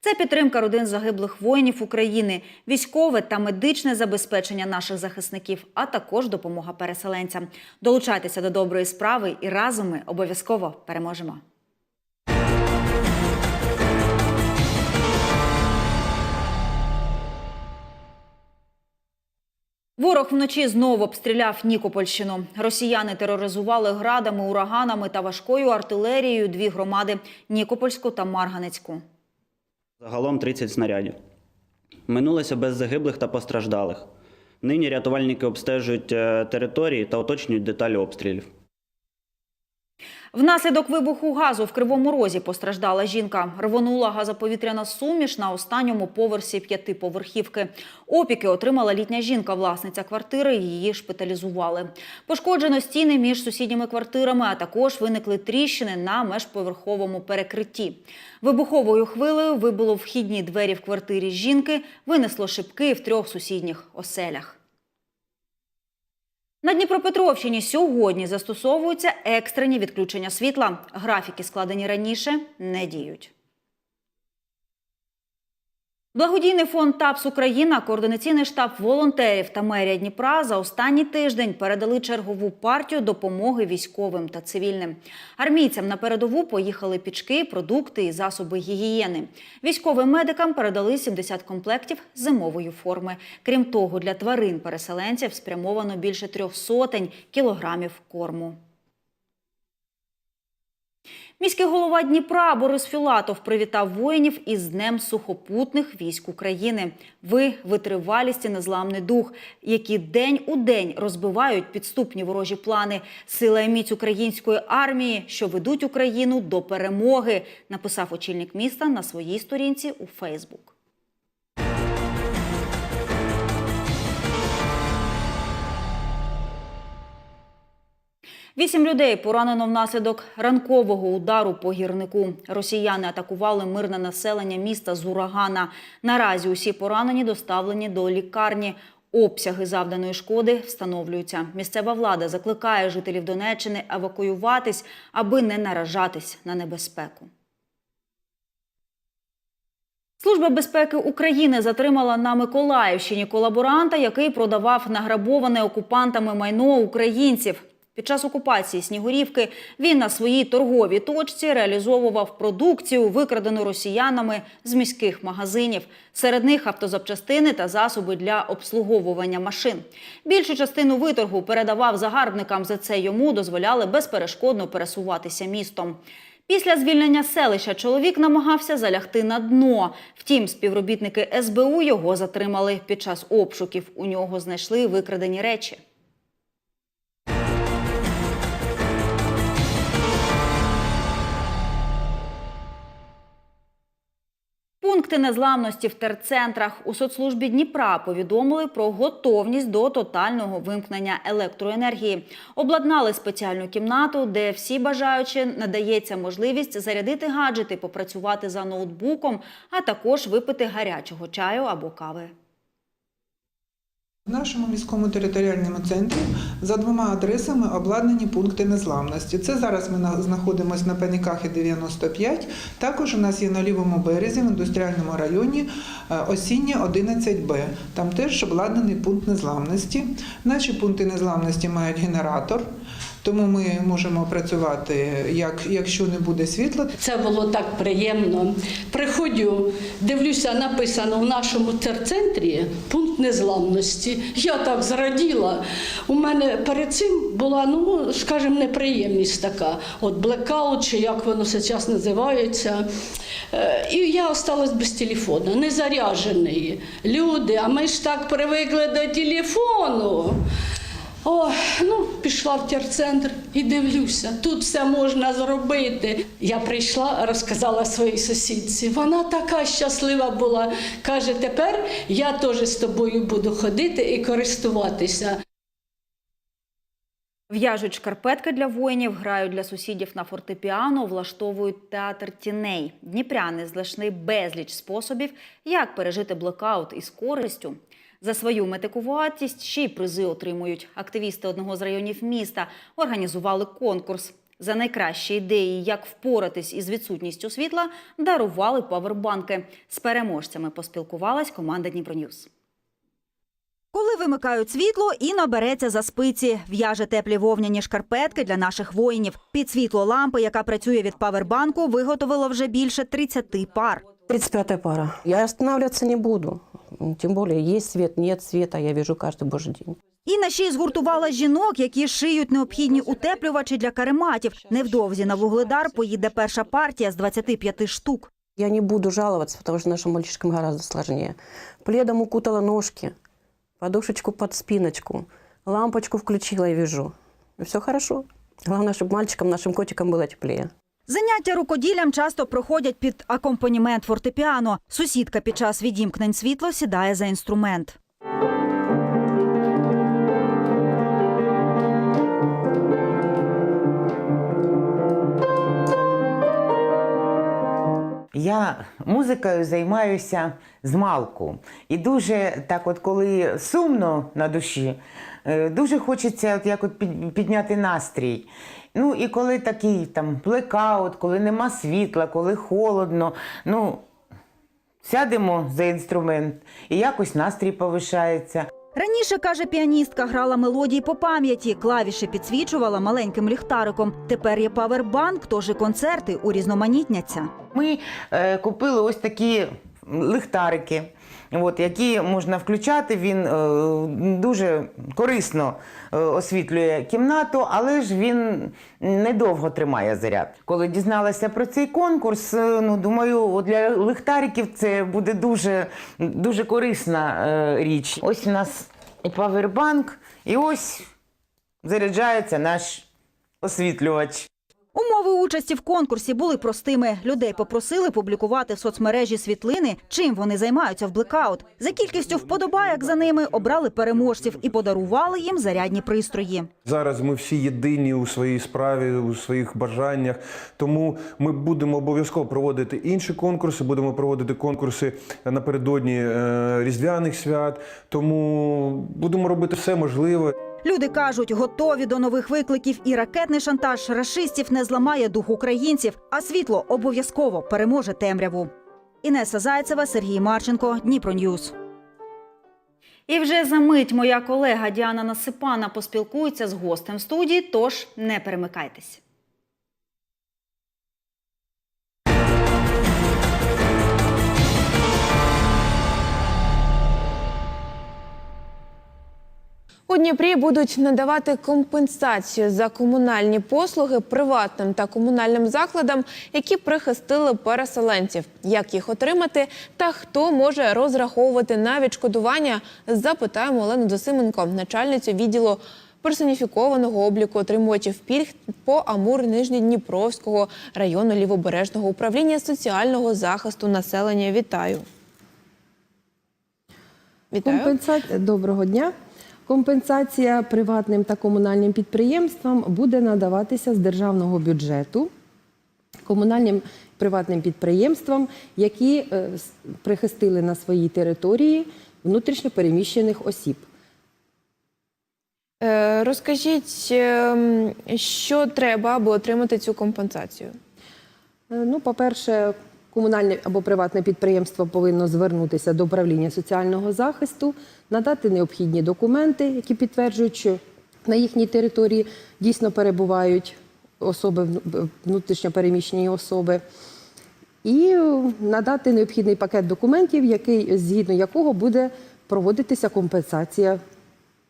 Це підтримка родин загиблих воїнів України, військове та медичне забезпечення наших захисників, а також допомога переселенцям. Долучайтеся до доброї справи і разом ми обов'язково переможемо. Ворог вночі знову обстріляв Нікопольщину. Росіяни тероризували градами, ураганами та важкою артилерією дві громади Нікопольську та Марганецьку. Загалом 30 снарядів. Минулося без загиблих та постраждалих. Нині рятувальники обстежують е, території та уточнюють деталі обстрілів. Внаслідок вибуху газу в Кривому Розі постраждала жінка. Рвонула газоповітряна суміш на останньому поверсі п'ятиповерхівки. Опіки отримала літня жінка, власниця квартири. Її шпиталізували. Пошкоджено стіни між сусідніми квартирами, а також виникли тріщини на межповерховому перекритті. Вибуховою хвилею вибило вхідні двері в квартирі жінки, винесло шибки в трьох сусідніх оселях. На Дніпропетровщині сьогодні застосовуються екстрені відключення світла. Графіки, складені раніше, не діють. Благодійний фонд ТАПС Україна, координаційний штаб волонтерів та мерія Дніпра за останній тиждень передали чергову партію допомоги військовим та цивільним. Армійцям на передову поїхали пічки, продукти і засоби гігієни. Військовим медикам передали 70 комплектів зимової форми. Крім того, для тварин-переселенців спрямовано більше трьох сотень кілограмів корму. Міський голова Дніпра Борис Філатов привітав воїнів із Днем сухопутних військ України. Ви витривалість і незламний дух, які день у день розбивають підступні ворожі плани. Сила і міць української армії, що ведуть Україну до перемоги, написав очільник міста на своїй сторінці у Фейсбук. Вісім людей поранено внаслідок ранкового удару по гірнику. Росіяни атакували мирне населення міста з урагана. Наразі усі поранені доставлені до лікарні. Обсяги завданої шкоди встановлюються. Місцева влада закликає жителів Донеччини евакуюватись, аби не наражатись на небезпеку. Служба безпеки України затримала на Миколаївщині колаборанта, який продавав награбоване окупантами майно українців. Під час окупації Снігурівки він на своїй торговій точці реалізовував продукцію, викрадену росіянами з міських магазинів. Серед них автозапчастини та засоби для обслуговування машин. Більшу частину виторгу передавав загарбникам. За це йому дозволяли безперешкодно пересуватися містом. Після звільнення селища чоловік намагався залягти на дно. Втім, співробітники СБУ його затримали. Під час обшуків у нього знайшли викрадені речі. Пункти незламності в терцентрах у соцслужбі Дніпра повідомили про готовність до тотального вимкнення електроенергії. Обладнали спеціальну кімнату, де всі бажаючі надається можливість зарядити гаджети, попрацювати за ноутбуком, а також випити гарячого чаю або кави. В нашому міському територіальному центрі за двома адресами обладнані пункти незламності. Це зараз ми на- знаходимося на Панікахі 95. Також у нас є на лівому березі в індустріальному районі осіння осіннє 11Б. Там теж обладнаний пункт незламності. Наші пункти незламності мають генератор. Тому ми можемо працювати, як, якщо не буде світла, Це було так приємно. Приходжу, дивлюся, написано в нашому терцентрі пункт незламності. Я так зраділа. У мене перед цим була, ну скажімо, неприємність така. От блекаут, чи як воно зараз називається. Е, І я осталась без телефону, не заряджений. Люди, а ми ж так привикли до телефону. О, ну, пішла в терцентр і дивлюся, тут все можна зробити. Я прийшла, розказала своїй сусідці. Вона така щаслива була. Каже, тепер я теж з тобою буду ходити і користуватися. В'яжуть шкарпетки для воїнів, грають для сусідів на фортепіано, влаштовують театр тіней. Дніпряни знайшли безліч способів, як пережити блекаут із користю. За свою метикуватість ще й призи отримують. Активісти одного з районів міста організували конкурс. За найкращі ідеї, як впоратись із відсутністю світла, дарували павербанки. З переможцями поспілкувалась команда Дніпроньюз. Коли вимикають світло, Інна береться за спиці, в'яже теплі вовняні шкарпетки для наших воїнів. Під світло лампи, яка працює від павербанку, виготовила вже більше 30 пар. 35 пара. Я останавливаться не буду. Тем более, есть свет, нет света, я вижу каждый божий день. Інна ще й згуртувала жінок, які шиють необхідні утеплювачі для карематів. Невдовзі на вугледар поїде перша партія з 25 штук. Я не буду жаловаться, потому что нашим мальчишкам гораздо сложнее. Пледом укутала ножки, подушечку под спиночку, лампочку включила и вижу. Все хорошо. Главное, чтобы мальчикам, нашим котикам было теплее. Заняття рукоділлям часто проходять під акомпанімент фортепіано. Сусідка під час відімкнень світла сідає за інструмент. Я музикою займаюся з малку. І дуже так, от коли сумно на душі, е, дуже хочеться от як от підняти настрій. Ну і коли такий там блекаут, коли нема світла, коли холодно, ну сядемо за інструмент і якось настрій повишається. Раніше, каже піаністка, грала мелодії по пам'яті, клавіші підсвічувала маленьким ліхтариком. Тепер є павербанк, тож і концерти урізноманітняться. Ми е, купили ось такі ліхтарики, от, які можна включати. Він е, дуже корисно е, освітлює кімнату, але ж він недовго тримає заряд. Коли дізналася про цей конкурс, е, ну думаю, для ліхтариків це буде дуже, дуже корисна е, річ. Ось у нас і павербанк, і ось заряджається наш освітлювач. Умови участі в конкурсі були простими. Людей попросили публікувати в соцмережі світлини, чим вони займаються в блекаут. За кількістю вподобайок за ними обрали переможців і подарували їм зарядні пристрої. Зараз ми всі єдині у своїй справі, у своїх бажаннях. Тому ми будемо обов'язково проводити інші конкурси, будемо проводити конкурси напередодні е, різдвяних свят. Тому будемо робити все можливе. Люди кажуть, готові до нових викликів, і ракетний шантаж рашистів не зламає дух українців, а світло обов'язково переможе темряву. Інеса Зайцева, Сергій Марченко, Дніпро Ньюс. І вже за мить моя колега Діана Насипана поспілкується з гостем студії, тож не перемикайтесь. У Дніпрі будуть надавати компенсацію за комунальні послуги приватним та комунальним закладам, які прихистили переселенців. Як їх отримати та хто може розраховувати на відшкодування? Запитаємо Олену Досименко, начальницю відділу персоніфікованого обліку отримувачів пільг по Амур Нижньодніпровського району лівобережного управління соціального захисту населення. Вітаю. Вітаю. Компенса- Доброго дня. Компенсація приватним та комунальним підприємствам буде надаватися з державного бюджету комунальним приватним підприємствам, які е, прихистили на своїй території внутрішньо переміщених осіб. Е, Розкажіть, ем, що треба, аби отримати цю компенсацію? Е, Ну, по-перше, комунальне або приватне підприємство повинно звернутися до управління соціального захисту, надати необхідні документи, які підтверджують, що на їхній території дійсно перебувають особи вну- внутрішньо переміщені особи. І надати необхідний пакет документів, який, згідно якого буде проводитися компенсація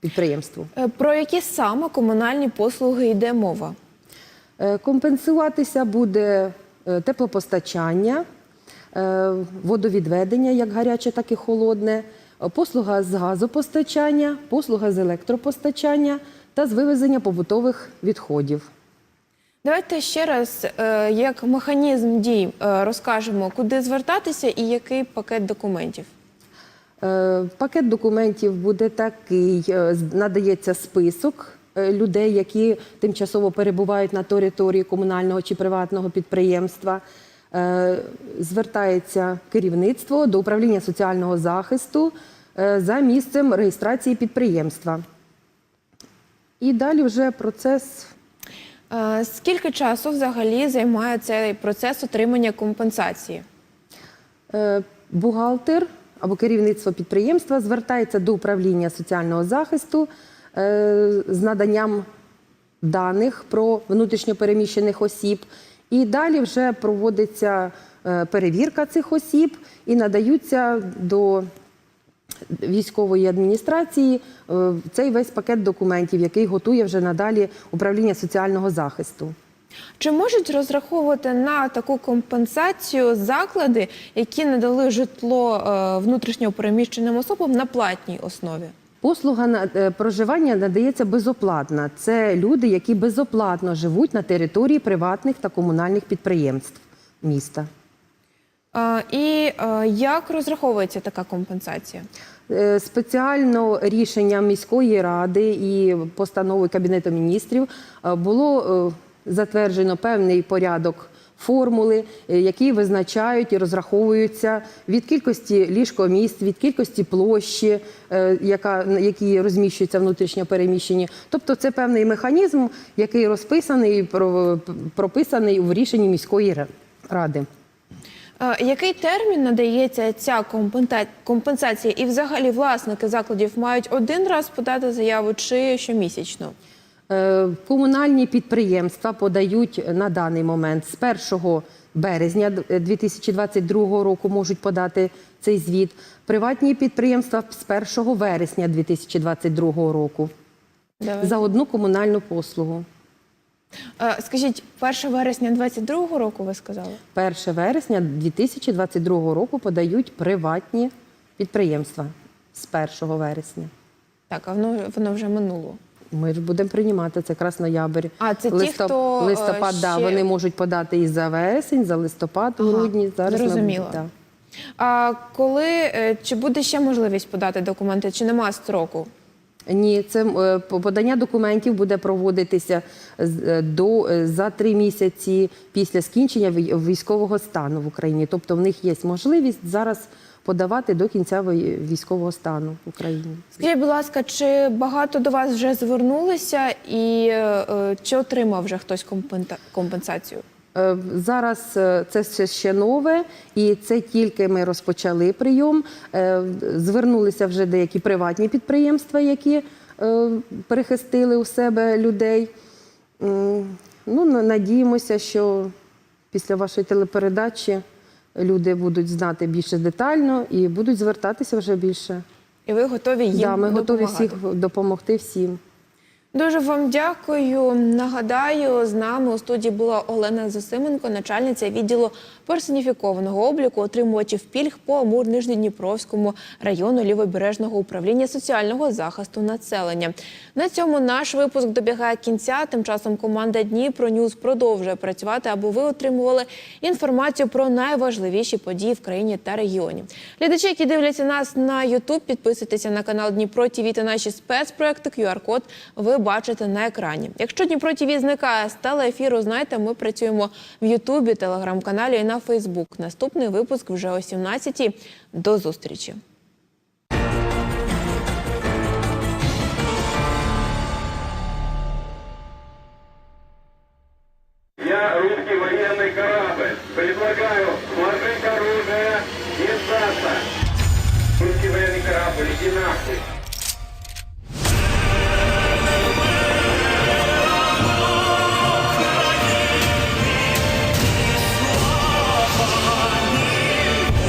підприємству. Е, Про які саме комунальні послуги йде мова? Е, Компенсуватися буде теплопостачання, е, водовідведення, як гаряче, так і холодне, е, послуга з газопостачання, послуга з електропостачання та з вивезення побутових відходів. Давайте ще раз, е, як механізм дій, е, розкажемо, куди звертатися і який пакет документів. Е, Пакет документів буде такий: е, надається список е, людей, які тимчасово перебувають на території комунального чи приватного підприємства. Е, Звертається керівництво до управління соціального захисту е, за місцем реєстрації підприємства. І далі вже процес Е, Скільки часу взагалі займає цей процес отримання компенсації? Е, бухгалтер або керівництво підприємства звертається до управління соціального захисту е, з наданням даних про внутрішньопереміщених осіб. І далі вже проводиться е, перевірка цих осіб і надаються до військової адміністрації е, цей весь пакет документів, який готує вже надалі управління соціального захисту. Чи можуть розраховувати на таку компенсацію заклади, які надали житло е, внутрішньо переміщеним особам на платній основі? Послуга на е, проживання надається безоплатна. Це люди, які безоплатно живуть на території приватних та комунальних підприємств міста. І е, як розраховується така компенсація? Е, Спеціально рішенням міської ради і постановою Кабінету міністрів було затверджено певний порядок формули, е, які визначають і розраховуються від кількості ліжкоміст, від кількості площі, е, яка, які розміщуються внутрішньо переміщені. Тобто це певний механізм, який розписаний про- прописаний в рішенні міської ра- ради. Який термін надається ця компенсація? І взагалі власники закладів мають один раз подати заяву чи щомісячно? Е, Комунальні підприємства подають на даний момент з 1 березня 2022 року можуть подати цей звіт. Приватні підприємства з 1 вересня 2022 року Давай. за одну комунальну послугу. Е, Скажіть, 1 вересня 2022 року ви сказали? 1 вересня 2022 року подають приватні підприємства з 1 вересня. Так, а воно, воно вже минуло. Ми ж будемо приймати це якраз ноябрь. А, це ті, Листоп- хто, е, листопад, да, вони можуть подати і за вересень, за листопад, Ага, грудні. Зараз ми- зрозуміло. да. А коли е, чи буде ще можливість подати документи, чи нема строку? Ні, це е, по- подання документів буде проводитися е, до е, за три місяці після скінчення вій- військового стану в Україні. Тобто в них є можливість зараз подавати до кінця військового стану в Україні. Скажіть, будь ласка, чи багато до вас вже звернулися і е, чи отримав вже хтось компенсацію? Е, Зараз е, це все ще нове, і це тільки ми розпочали прийом. Звернулися вже деякі приватні підприємства, які перехистили у себе людей. Ну, надіємося, що після вашої телепередачі люди будуть знати більше детально і будуть звертатися вже більше. І ви готові їм Да, ми готові всіх допомогти всім. Дуже вам дякую. Нагадаю, з нами у студії була Олена Засименко, начальниця відділу персоніфікованого обліку отримувачів пільг по Амур-Нижньодніпровському району лівобережного управління соціального захисту населення. На цьому наш випуск добігає кінця. Тим часом команда Дніпро Ньюз продовжує працювати, аби ви отримували інформацію про найважливіші події в країні та регіоні. Глядачі, які дивляться нас на YouTube, підписуйтеся на канал Дніпро ТВ та наші спецпроекти. QR-код ви бачите на екрані. Якщо Дніпро ТВ зникає з телеефіру, знайте, ми працюємо в Ютубі, телеграм-каналі і на Фейсбук. Наступний випуск вже о 17-й. До зустрічі.